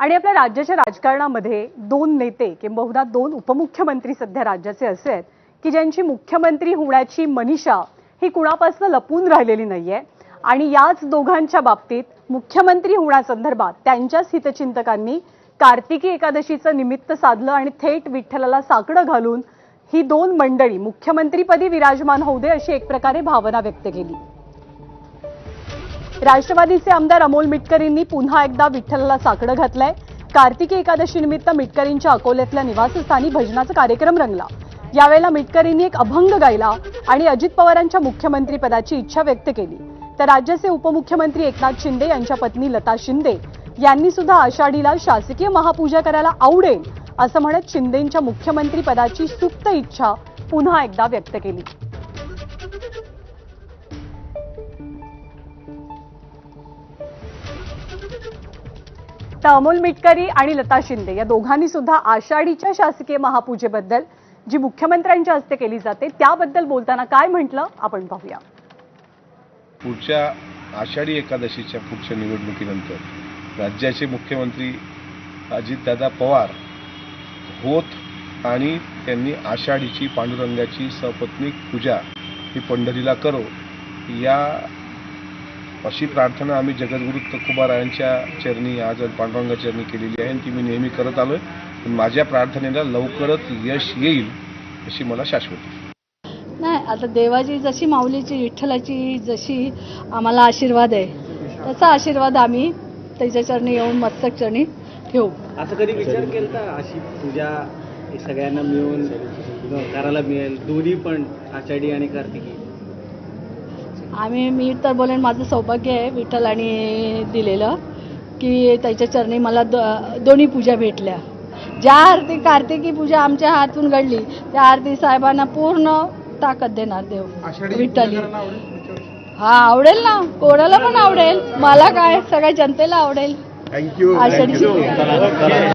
आणि आपल्या राज्याच्या राजकारणामध्ये दोन नेते किंबहुना दोन उपमुख्यमंत्री सध्या राज्याचे असे आहेत की ज्यांची मुख्यमंत्री होण्याची मनीषा ही कुणापासून लपून राहिलेली नाहीये. आणि याच दोघांच्या बाबतीत मुख्यमंत्री होण्यासंदर्भात त्यांच्याच हितचिंतकांनी कार्तिकी एकादशीचं निमित्त साधलं आणि थेट विठ्ठलाला साकडं घालून ही दोन मंडळी मुख्यमंत्रीपदी विराजमान होऊ दे अशी एक प्रकारे भावना व्यक्त केली. राष्ट्रवादीचे आमदार अमोल मिटकरींनी पुन्हा एकदा विठ्ठलाला साकडं घातलंय. कार्तिकी एकादशीनिमित्त मिटकरींच्या अकोल्यातल्या निवासस्थानी भजनाचा कार्यक्रम रंगला. यावेळेला मिटकरींनी एक अभंग गायला आणि अजित पवारांच्या मुख्यमंत्रीपदाची इच्छा व्यक्त केली. तर राज्याचे उपमुख्यमंत्री एकनाथ शिंदे यांच्या पत्नी लता शिंदे यांनी सुद्धा आषाढीला शासकीय महापूजा करायला आवडेल असं म्हणत शिंदेंच्या मुख्यमंत्रीपदाची सुप्त इच्छा पुन्हा एकदा व्यक्त केली. तर अमोल मिटकरी आणि लता शिंदे या दोघांनी सुद्धा आषाढीच्या शासकीय महापूजेबद्दल जी मुख्यमंत्र्यांच्या हस्ते केली जाते त्याबद्दल बोलताना काय म्हटलं आपण पाहूया. पुढच्या आषाढी एकादशीच्या पुढच्या निवडणुकीनंतर राज्याचे मुख्यमंत्री अजितदादा पवार होत आणि त्यांनी आषाढीची पांडुरंगाची सपत्नीक पूजा ही पंढरीला करो या अशी प्रार्थना आम्ही जगद्गुरु तुकोबारायांच्या चरणी आज पांडुरंगा चरणी केलेली आहे आणि ती मी नेहमी करत आलोय. पण माझ्या प्रार्थनेला लवकरच यश येईल अशी मला शाश्वती. नाही आता देवाची जशी माऊलीची विठ्ठलाची जशी आम्हाला आशीर्वाद आहे तसा आशीर्वाद आम्ही त्याच्या चरणी येऊन मस्तक चरणी ठेवू. असं कधी विचार केला अशी पूजा सगळ्यांना मिळून करायला मिळेल दोन्ही पण आषाढी आणि कार्तिकी? आम्ही मी तर बोलेन माझं सौभाग्य आहे विठ्ठलाने दिलेलं की त्याच्या चरणी मला दो दोन्ही पूजा भेटल्या. ज्या आरती कार्तिकी पूजा आमच्या हातून घडली त्या आरती साहेबांना पूर्ण ताकद देणार देव विठ्ठली. हा आवडेल ना. कोणाला पण आवडेल. मला काय सगळ्या जनतेला आवडेल. पूजा